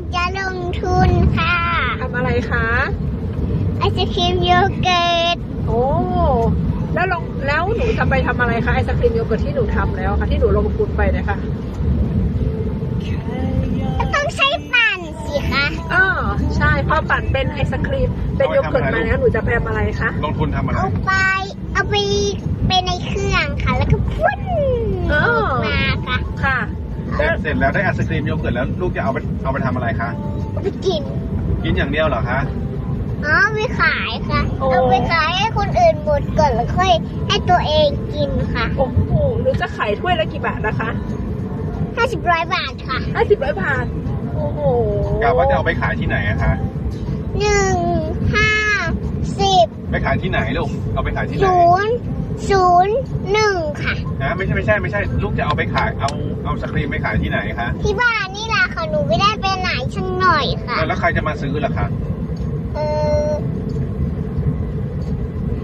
ากจะลงทุนค่ะทำอะไรคะไอศครีมโยเกิร์ตโอ้แล้วลงแล้วหนูทำไปทำอะไรคะไอศครีมโยเกิร์ตที่หนูทำแล้วค่ะที่หนูลงทุนไปเนะคะก็ต้องใช้ปั่นสิคะอ๋อใช่พอปั่นเป็นไอศครีมเป็นโยเกิร์ตมาแล้วหนูจะไปทำอะไรคะลงทุนทำอะไรเอาไปเอาไปเป็นในเครื่องค่ะ แล้วก็พุ่นออกมาค่ะค่ะ เสร็จเสร็จแล้วได้ไอศครีมโยเกิร์ตแล้วลูกจะเอาไปเอาไปทำอะไรคะเอาไปกิน กินอย่างเดียวเหรอคะ อ๋อเอาไปขายค่ะ โอ้ เอาไปขายให้คนอื่นหมดก่อนแล้วค่อยให้ตัวเองกินค่ะโอ้โหหนูจะขายถ้วยละกี่บาทนะคะห้าสิบร้อยบาทค่ะห้าสิบร้อยบาท โอ้โหกะว่าจะเอาไปขายที่ไหนอะคะ หนึ่งห้าสิบไปขายที่ไหนลูก เอาไปขายที่ไหนศูนย์ ศูนย์หนึ่งค่ะ นะไม่ใช่ไม่ใช่ไม่ใช่ ลูกจะเอาไปขายเอาเอาสครีมไปขายที่ไหนคะที่บ้านนี่แหละค่ะหนูไม่ได้ไปไหนสักหน่อยค่ะ แล้วใครจะมาซื้อล่ะคะเออ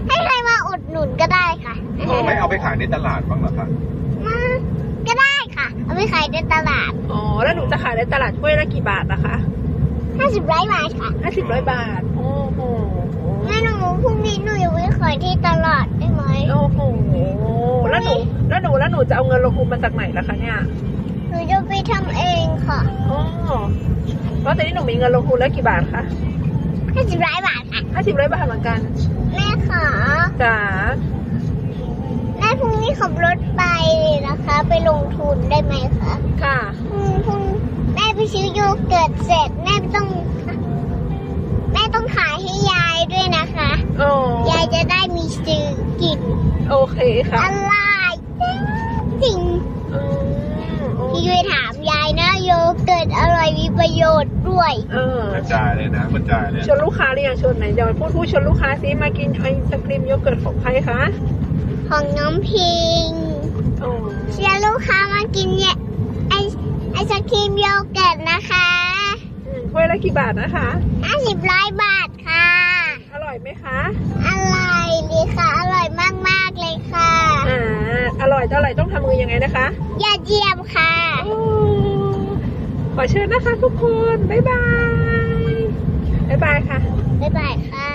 ให้ใครมาอุดหนุนก็ได้ค่ะไม่เอาไปขายในตลาดบ้างเหรอคะมาก็ได้ค่ะ เอาไปขายในตลาดอ๋อ แล้วหนูจะขายในตลาดถ้วยละกี่บาทนะคะห้าสิบร้อยบาทค่ะห้าสิบร้อยบาท โอ้โหแม่หนูพรุ่งนี้หนูจะไปขายที่ตลาดได้ไหม โอ้โห แล้วหนู แล้วหนูแล้วหนูจะเอาเงินลงทุนมาจากไหนล่ะคะเนี่ยหนูจะไปทำเองค่ะอ๋อแล้วตอนนี้หนูมีเงินลงทุนแล้วกี่บาทคะห้าสิบร้อยบาทค่ะห้าสิบร้อยบาทเหมือนกัน แม่ค่ะจ๋าแม่พรุ่งนี้ขับรถไปเลยนะคะ ไปลงทุนได้ไหมคะค่ะอืมพรุ่งแม่ไปซื้อโยเกิร์ตเสร็จแม่ต้องแม่ต้องขายให้ยายด้วยนะคะโอ้ยายจะได้มีซื้อกิน โอเคค่ะอะไร จริงอืมโอพี่ช่วยถามยายนะโยเกิร์ตอร่อยมีประโยชน์ด้วย เออกระจายเลยนะกระจายเลยชวนลูกค้าหรือยังชวนไหนเดี๋ยวพูดพูดชวนลูกค้าซิมากินไอศครีมโยเกิร์ตของใครคะของน้องพิงโอ้เชียร์ลูกค้ามากินเนี่ยไอไอศครีมโยเกิร์ตนะคะอืมถ้วยละกี่บาทนะคะ50ร้อยบาท อร่อยอร่อยต้องทำมือยังไงนะคะยอดเยี่ยมค่ะโอ้ขอเชิญนะคะทุกคน บ๊ายบาย บ๊ายบายค่ะ บ๊ายบายค่ะ